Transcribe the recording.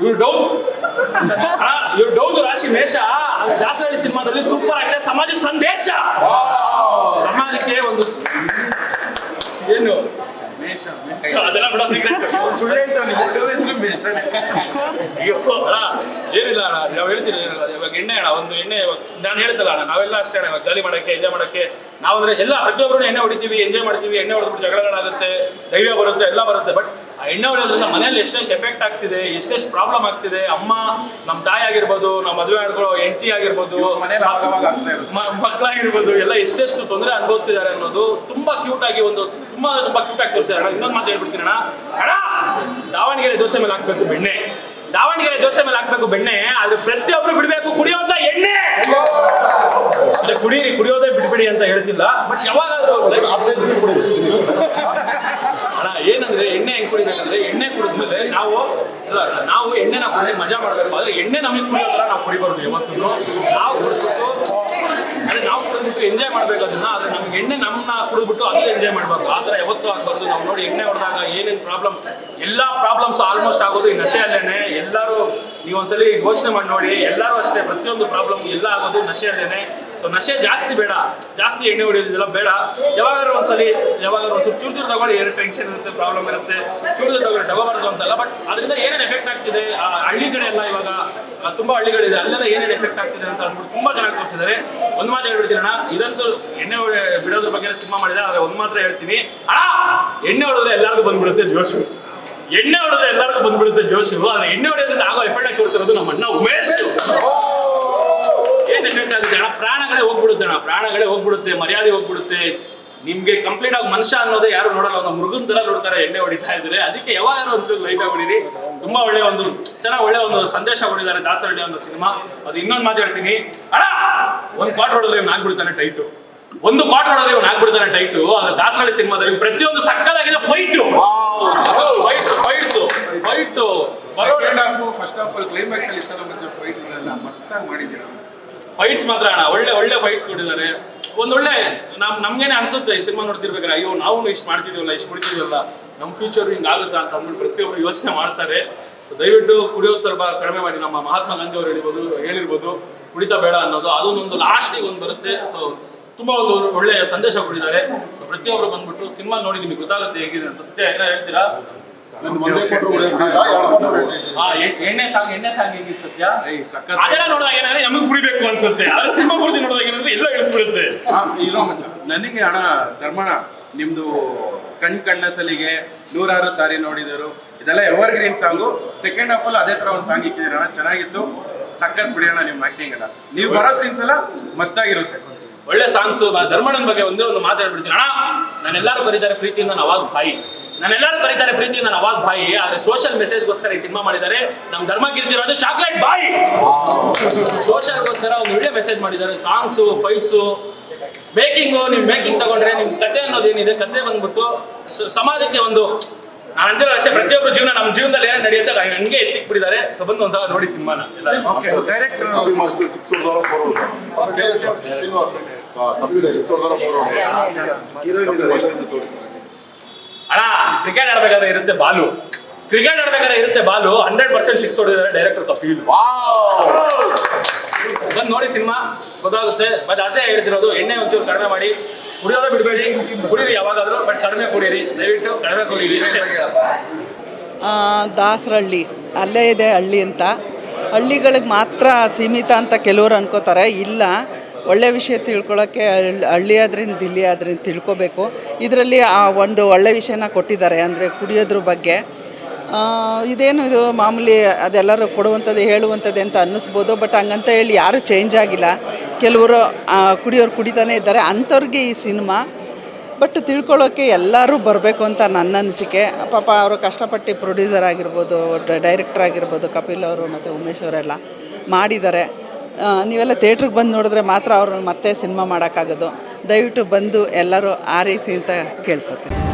ಇವ್ರು ಡೌ ಇವ್ರು ಡೌದು ರಾಶಿ ಮೇಷ ಜಾಸ್ತಿ ದಾಸರಳ್ಳಿ ಸಿನಿಮಾದಲ್ಲಿ ಸೂಪರ್ ಆಗಿದೆ. ಸಮಾಜ ಸಂದೇಶ. ಸಮಾಜಕ್ಕೆ ಒಂದು ಏನು? ಅದೆಲ್ಲ ಬಿಡೋ ಸೀಕ್ರೆಟ್ ಸುಳ್ಳು ಹೇಳ್ತಾವ್ ನೀವು ಹುಡುಗ ಹೆಸರು ಮೇಷನೇ. ಅಯ್ಯೋ ಅಣ್ಣ ಏನಿಲ್ಲ ಅಣ್ಣ ನಾವು ಹೇಳ್ತೀವಿ ಇವಾಗ ಎಣ್ಣೆ ಅಣ್ಣ ಒಂದು ಎಣ್ಣೆ ನಾನು ಹೇಳ್ತಲ್ಲ ಅಣ್ಣ ನಾವೆಲ್ಲ ಅಷ್ಟೇ ಅಣ್ಣ ಇವಾಗ ಜಾಲಿ ಮಾಡಕ್ಕೆ ಎಂಜಾಯ್ ಮಾಡಕ್ಕೆ. ನಾವಂದ್ರೆ ಎಲ್ಲ ಪ್ರತಿಯೊಬ್ಬರು ಎಣ್ಣೆ ಹೊಡಿತೀವಿ ಎಂಜಾಯ್ ಮಾಡ್ತೀವಿ ಎಣ್ಣೆ ಹೊಡೆದ್ಬಿಟ್ಟು ಜಗಳಗಳಾಗುತ್ತೆ ಧೈರ್ಯ ಬರುತ್ತೆ ಎಲ್ಲ ಬರುತ್ತೆ. ಬಟ್ ಎಣ್ಣೆ ಹೊಡೆಯೋದ್ರಿಂದ ಮನೆಯಲ್ಲಿ ಎಷ್ಟೆಷ್ಟು ಎಫೆಕ್ಟ್ ಆಗ್ತಿದೆ ಎಷ್ಟೆಷ್ಟು ಪ್ರಾಬ್ಲಮ್ ಆಗ್ತಿದೆ ಅಮ್ಮ ನಮ್ಮ ತಾಯಿ ಆಗಿರ್ಬೋದು ನಮ್ಮ ಮದುವೆ ಆಡ್ಕೊಳ್ಳೋ ಹೆಂಡತಿ ಆಗಿರ್ಬೋದು ಮನೇಲಿ. ಮಕ್ಕಳಾಗಿರ್ಬೋದು ಎಲ್ಲ ಎಷ್ಟೆಷ್ಟು ತೊಂದರೆ ಅನುಭವಿಸ್ತಿದ್ದಾರೆ ಅನ್ನೋದು ತುಂಬಾ ಕ್ಯೂಟ್ ಆಗಿ ಒಂದು ತುಂಬಾ ತುಂಬಾ ಕ್ಯೂಟ್ ಆಗಿ ಕೊಡ್ತಾರೆ ಅಣ್ಣ ಇನ್ನೊಂದು ಮಾತು ಹೇಳ್ಬಿಡ್ತೀನಿ ಅಣ್ಣ. ಅಣ್ಣ ದಾವಣಗೆರೆ ದೋಸೆ ಮೇಲೆ ಹಾಕ್ಬೇಕು ಬೆಣ್ಣೆ. ದಾವಣಗೆರೆ ದೋಸೆ ಮೇಲೆ ಹಾಕ್ಬೇಕು ಬೆಣ್ಣೆ ಆದ್ರೆ ಪ್ರತಿಯೊಬ್ರು ಬಿಡ್ಬೇಕು ಕುಡಿಯೋದ ಎಣ್ಣೆ. ಕುಡೀರಿ ಕುಡಿಯೋದೇ ಬಿಡ್ಬಿಡಿ ಅಂತ ಹೇಳ್ತಿಲ್ಲ ಬಟ್ ಯಾವಾಗಾದ್ರೂ ಏನಂದ್ರೆ ಎಣ್ಣೆ ಹೆಂಗ್ ಕುಡಿಬೇಕಂದ್ರೆ ಎಣ್ಣೆ ಕುಡಿದ ಮೇಲೆ ನಾವು ನಾವು ಎಣ್ಣೆನ ಕುಡಿ ಮಜಾ ಮಾಡಬೇಕು. ಆದ್ರೆ ಎಣ್ಣೆ ನಮಗೆ ಕುಡಿಯೋ ತರ ನಾವು ಕುಡಿಬಾರ್ದು ಯಾವತ್ತೂ ನಾವು ಕುಡಿದ್ಬಿಟ್ಟು ಅಂದ್ರೆ ನಾವು ಕುಡಿದ್ಬಿಟ್ಟು ಎಂಜಾಯ್ ಮಾಡ್ಬೇಕು ಅದನ್ನ, ಆದ್ರೆ ನಮ್ಗೆ ಎಣ್ಣೆ ನಮ್ಮನ್ನ ಕುಡಿದ್ಬಿಟ್ಟು ಅದನ್ನ ಎಂಜಾಯ್ ಮಾಡಬಾರ್ದು. ಆ ಥರ ಯಾವತ್ತೂ ಆಗ್ಬಾರ್ದು. ನಾವು ನೋಡಿ ಎಣ್ಣೆ ಹೊಡೆದಾಗ ಏನೇನು ಪ್ರಾಬ್ಲಮ್ ಎಲ್ಲ ಪ್ರಾಬ್ಲಮ್ಸ್ ಆಲ್ಮೋಸ್ಟ್ ಆಗೋದು. ಈ ನಶೆಯಲ್ಲೇನೆ ಎಲ್ಲರೂ ನೀವು ಒಂದ್ಸಲಿ ಯೋಚನೆ ಮಾಡಿ ನೋಡಿ, ಎಲ್ಲರೂ ಅಷ್ಟೇ, ಪ್ರತಿಯೊಂದು ಪ್ರಾಬ್ಲಮ್ ಎಲ್ಲ ಆಗೋದು ನಶೆಯಲ್ಲೇನೆ ಸೊ ನಶೆ ಜಾಸ್ತಿ ಬೇಡ. ಜಾಸ್ತಿ ಎಣ್ಣೆ ಹೊಡೆಯೋದಿಲ್ಲ ಬೇಡ. ಯಾವಾಗಾದ್ರೂ ಒಂದ್ಸಲಿ, ಯಾವಾಗಾದ್ರೂ ಒಂದು ಚೂರು ಚೂರು ತಗೊಳ್ಳಿ, ಏನು ಟೆನ್ಷನ್ ಇರುತ್ತೆ ಪ್ರಾಬ್ಲಮ್ ಇರುತ್ತೆ. ಚೂರು ತಗೊಳ್ಳಿ ತಗೋಬಾರ್ದು ಅಂತಲ್ಲ. ಬಟ್ ಅದರಿಂದ ಏನೇನು ಎಫೆಕ್ಟ್ ಆಗ್ತಿದೆ? ಆ ಹಳ್ಳಿ ಕಡೆ ಎಲ್ಲ ಇವಾಗ ತುಂಬಾ ಹಳ್ಳಿಗಳಿದೆ. ಅಲ್ಲೆಲ್ಲ ಏನೇನು ಎಫೆಕ್ಟ್ ಆಗ್ತಿದೆ ಅಂತ ಅಂದ್ಬಿಟ್ಟು ತುಂಬಾ ಚೆನ್ನಾಗಿ ತೋರಿಸಿದ್ದಾರೆ. ಒಂದು ಮಾತು ಹೇಳ್ಬಿಡ್ತೀನಿ ಅಣ್ಣ. ಇದಂತೂ ಎಣ್ಣೆ ಬಿಡೋದ್ರ ಬಗ್ಗೆ ಸಿನಿಮಾ ಮಾಡಿದೆ, ಆದ್ರೆ ಒಂದು ಮಾತ್ರ ಹೇಳ್ತೀನಿ. ಅಣ್ಣ, ಎಣ್ಣೆ ಹೊಡೆದ್ರೆ ಎಲ್ಲರಿಗೂ ಬಂದ್ಬಿಡುತ್ತೆ ಜೋಶು. ಎಣ್ಣೆ ಹೊಡೆದ್ರೆ ಎಲ್ಲರಿಗೂ ಬಂದ್ಬಿಡುತ್ತೆ ಜೋಶು. ಆದ್ರೆ ಎಣ್ಣೆ ಹೊಡೆಯೋದ್ರಿಂದ ಆಗೋ ಎಫೆಕ್ಟ್ ತೋರಿಸಿರೋದು ನಮ್ಮ ಅಣ್ಣ ಉಮೇಶ್. ಪ್ರಾಣಗಳೇ ಹೋಗ್ಬಿಡುತ್ತೆ ಮರ್ಯಾದೆ ಹೋಗ್ಬಿಡುತ್ತೆ. ನಿಮ್ಗೆ ಕಂಪ್ಲೀಟ್ ಆಗಿ ಮನುಷ್ಯ ಅನ್ನೋದೇ ಯಾರು ನೋಡಲ್ಲ ಒಂದು ಮೃಗನ್ ತರ ನೋಡ್ತಾರೆ ಎಣ್ಣೆ ಹೊಡಿತಾ ಇದ್ರೆ. ಅದಕ್ಕೆ ಯಾವಾಗ ಒಂಚೂರು ಲೈಟ್ ಆಗಿಬಿಡಿರಿ ತುಂಬಾ ಒಳ್ಳೆ ಒಂದು ಚೆನ್ನಾಗಿ ಒಳ್ಳೆ ಒಂದು ಸಂದೇಶ ಕೊಡಿದ್ದಾರೆ ದಾಸರಳ್ಳಿ ಒಂದು ಸಿನಿಮಾ. ಅದು ಇನ್ನೊಂದು ಮಾತು ಹೇಳ್ತೀನಿ. ಅಣ್ಣ ಒಂದು ಪಾಟ್ ಹೊಡೆದ್ರೆ ಇವ್ನು ಆಗ್ಬಿಡ್ತಾನೆ ಟೈಟು ಒಂದು ಪಾಟ್ ಹೊಡೆದ್ರೆ ಇವ್ನು ಆಗ್ಬಿಡ್ತಾನೆ ಟೈಟು ಅದು ದಾಸರಳ್ಳಿ ಸಿನಿಮಾದಲ್ಲಿ ಪ್ರತಿಯೊಂದು ಸಕ್ಕದಾಗಿದೆ fight fight fights fight first of all climax ಅಲ್ಲಿ ಮಸ್ತಾಗಿ ಮಾಡಿದ್ದೀರಾ. ಫೈಟ್ಸ್ ಮಾತ್ರ ಅಣ್ಣ. ಒಳ್ಳೆ ಒಳ್ಳೆ ಫೈಟ್ಸ್ ಕೊಟ್ಟಿದ್ದಾರೆ. ಒಂದೊಳ್ಳೆ ನಮ್ ನಮ್ಗೇನೆ ಅನ್ಸುತ್ತೆ. ಈ ಸಿನಿಮಾ ನೋಡ್ತಿರ್ಬೇಕಾದ್ರೆ, ಅಯ್ಯೋ ನಾವು ಇಷ್ಟು ಮಾಡ್ತಿದೀವಲ್ಲ, ಇಷ್ಟು ಕುಡಿತಿದೀವಲ್ಲ ನಮ್ಮ ಫ್ಯೂಚರ್ ಹಿಂಗ್ ಆಗುತ್ತಾ? ಅಂತ ಅಂದ್ಬಿಟ್ಟು ಪ್ರತಿಯೊಬ್ಬರು ಯೋಚನೆ ಮಾಡ್ತಾರೆ. ದಯವಿಟ್ಟು ಕುಡಿಯೋದು ಸ್ವಲ್ಪ ಕಡಿಮೆ ಮಾಡಿ. ನಮ್ಮ ಮಹಾತ್ಮ ಗಾಂಧಿ ಅವರು ಹೇಳಿರ್ಬೋದು ಹೇಳಿರ್ಬೋದು, ಕುಡಿತಾ ಬೇಡ ಅನ್ನೋದು. ಅದೊಂದೊಂದು ಲಾಸ್ಟಿಗೆ ಒಂದು ಬರುತ್ತೆ. ಸೊ ತುಂಬಾ ಒಂದು ಒಳ್ಳೆ ಸಂದೇಶ ಕೊಟ್ಟಿದ್ದಾರೆ. ಪ್ರತಿಯೊಬ್ಬರು ಬಂದ್ಬಿಟ್ಟು ಸಿನಿಮಾ ನೋಡಿ ನಿಮಗೆ ಗೊತ್ತಾಗುತ್ತೆ ಹೇಗಿದೆ ಅಂತ ಸತ್ಯ ಎಲ್ಲ ಹೇಳ್ತೀರಾ? ಎಣ್ಣೆ ಸಾಂಗ್ ಎಣ್ಣೆ ಸಾಂಗ್ ಹೇಗಿತ್ತು ಸತ್ಯ? ಏಯ್ ಸಖತ್. ಅದೆಲ್ಲ ನೋಡಿದಾಗ ಏನಂದ್ರೆ ನಮಗೆ ಕುಡಿಬೇಕು ಅನ್ಸುತ್ತೆ. ಆದ್ರೆ ಸಿನಿಮಾ ಪೂರ್ತಿ ನೋಡಿದಾಗ ಏನಂದ್ರೆ ಎಲ್ಲ ಇಳಿಸ್ಬಿಡುತ್ತೆ. ಹಾ, ಇಲ್ಲ ಮಚ್ಚ? ನನಗೆ ಅಣ್ಣ ಧರ್ಮಣ ನಿಮ್ದು ಕಣ್ ಕಣ್ಣ ಸಲಿಗೆ ನೂರಾರು ಸಾರಿ ನೋಡಿದರು. ಇದೆಲ್ಲ ever green song. Second half ಅಲ್ಲಿ ಅದೇ ತರ ಒಂದು ಸಾಂಗ್ ಇಕ್ಕಿದ್ದೀರ ಚೆನ್ನಾಗಿತ್ತು. ಸಖತ್ ಬಿಡಿಯೋಣ ನಿಮ್ಮ ಆಕ್ಟಿಂಗ್ ಎಲ್ಲ. ನೀವು ಬರೋ ಸೀನ್ಸ್ ಎಲ್ಲ ಮಸ್ತಾಗಿರುತ್ತೆ. ಒಳ್ಳೆ ಸಾಂಗ್ಸ್ ಧರ್ಮಣ್ಣನ ಬಗ್ಗೆ ಒಂದೇ ಒಂದು ಮಾತಾಡ್ಬಿಡ್ತೀನಿ. ಅಣ್ಣ ನಾನೆಲ್ಲರೂ ಕರೀತಾರೆ ಪ್ರೀತಿಯಿಂದ ನವಾಜ್ ಭಾಯಿ ನಾನೆಲ್ಲರೂ ಕರೀತಾರೆ ಪ್ರೀತಿಯಿಂದ ಅವಾಜ್ ಬಾಯಿ. ಆದ್ರೆ ಸೋಷಿಯಲ್ ಮೆಸೇಜ್ಗೋಸ್ಕರ ಈ ಸಿನಿಮಾ ಮಾಡಿದ್ದಾರೆ. ನಮ್ ಧರ್ಮ ಗಿರ್ತಿರೋದು ಚಾಕ್ಲೇಟ್ ಬಾಯಿ. ಸೋಷಿಯಲ್ಗೋಸ್ಕರ ಒಂದು ಒಳ್ಳೆ ಮೆಸೇಜ್ ಮಾಡಿದ್ದಾರೆ. ಸಾಂಗ್ಸು ಫೈಟ್ಸ್ ಮೇಕಿಂಗು ನೀವು ಮೇಕಿಂಗ್ ತಗೊಂಡ್ರೆ ನಿಮ್ ಕತೆ ಅನ್ನೋದೇನಿದೆ ಕತೆ ಬಂದ್ಬಿಟ್ಟು ಸ- ಸಮಾಜಕ್ಕೆ ಒಂದು ನಾನು ಅಂದಿರೋ ಅಷ್ಟೇ ಪ್ರತಿಯೊಬ್ಬರು ಜೀವನ ನಮ್ಮ ಜೀವನದಲ್ಲಿ ಏನು ನಡೆಯುತ್ತೆ ಹಂಗೆ ಎತ್ತಿಕ್ ಬಿಡಿದ್ದಾರೆ ಸೊ ಬಂದು ಒಂದ್ಸಲ ನೋಡಿ ಸಿನಿಮಾನ ಎಲ್ಲ ಡೈರೆಕ್ಟರ್ ಕ್ರಿಕೆಟ್ ಆಡ್ಬೇಕಾದ್ರೆ ಇರುತ್ತೆ ಬಾಲು. ಕ್ರಿಕೆಟ್ ಆಡ್ಬೇಕಾದ್ರೆ ಇರುತ್ತೆ ಬಾಲು. ಹಂಡ್ರೆಡ್ ಪರ್ಸೆಂಟ್ ಸಿಕ್ಸ್ ಹೊಡೆದಿದ್ದಾರೆ ಡೈರೆಕ್ಟರ್ ಕಪಿಲ್ ವಾವ್ ಬಂದು ನೋಡಿ ಸಿನಿಮಾ. ಗೊತ್ತಾಗುತ್ತೆ. ಬಟ್ ಅದೇ ಹೇಳ್ತಿರೋದು ಎಣ್ಣೆ ಒಂಚೂರು ಕಡಿಮೆ ಮಾಡಿ. ಕುಡಿಯೋದ ಬಿಡಬೇಡಿ. ಕುಡೀರಿ ಯಾವಾಗಾದ್ರೂ ಬಟ್ ಕಡಿಮೆ ಕುಡೀರಿ. ದಯವಿಟ್ಟು ಕಡಿಮೆ ಕುಡೀರಿ. ದಾಸರಹಳ್ಳಿ. ಅಲ್ಲೇ ಇದೆ ಹಳ್ಳಿ ಅಂತ. ಹಳ್ಳಿಗಳಿಗೆ ಮಾತ್ರ ಸೀಮಿತ ಅಂತ ಕೆಲವರು ಅನ್ಕೋತಾರೆ. ಇಲ್ಲ ಒಳ್ಳೆ ವಿಷಯ ತಿಳ್ಕೊಳ್ಳೋಕ್ಕೆ ಹಳ್- ಹಳ್ಳಿ ಆದ್ರಿಂದ ದಿಲ್ಲಿ ಆದ್ರಿಂದ ತಿಳ್ಕೊಬೇಕು. ಇದರಲ್ಲಿ ಆ ಒಂದು ಒಳ್ಳೆ ವಿಷಯನ ಕೊಟ್ಟಿದ್ದಾರೆ, ಅಂದರೆ ಕುಡಿಯೋದ್ರ ಬಗ್ಗೆ. ಇದೇನು ಇದು ಮಾಮೂಲಿ ಅದೆಲ್ಲರೂ ಕೊಡುವಂಥದ್ದು ಹೇಳುವಂಥದ್ದು ಅಂತ ಅನ್ನಿಸ್ಬೋದು, ಬಟ್ ಹಂಗಂತ ಹೇಳಿ ಯಾರೂ ಚೇಂಜ್ ಆಗಿಲ್ಲ. ಕೆಲವರು ಕುಡಿಯೋರು ಕುಡಿತಾನೆ ಇದ್ದಾರೆ. ಅಂಥವ್ರಿಗೆ ಈ ಸಿನಿಮಾ, ಬಟ್ ತಿಳ್ಕೊಳ್ಳೋಕ್ಕೆ ಎಲ್ಲರೂ ಬರಬೇಕು ಅಂತ ನನ್ನ ಅನಿಸಿಕೆ. ಪಾಪ ಅವರು ಕಷ್ಟಪಟ್ಟು ಪ್ರೊಡ್ಯೂಸರ್ ಆಗಿರ್ಬೋದು, ಡೈರೆಕ್ಟರ್ ಆಗಿರ್ಬೋದು, ಕಪಿಲ್ ಅವರು ಮತ್ತು ಉಮೇಶ್ ಅವರೆಲ್ಲ ಮಾಡಿದ್ದಾರೆ. ನೀವೆಲ್ಲ ಥಿಯೇಟ್ರಿಗೆ ಬಂದು ನೋಡಿದ್ರೆ ಮಾತ್ರ ಅವ್ರನ್ನ ಮತ್ತೆ ಸಿನಿಮಾ ಮಾಡೋಕ್ಕಾಗೋದು. ದಯವಿಟ್ಟು ಬಂದು ಎಲ್ಲರೂ ಆರೈಸಿ ಅಂತ ಕೇಳ್ಕೊತೀನಿ.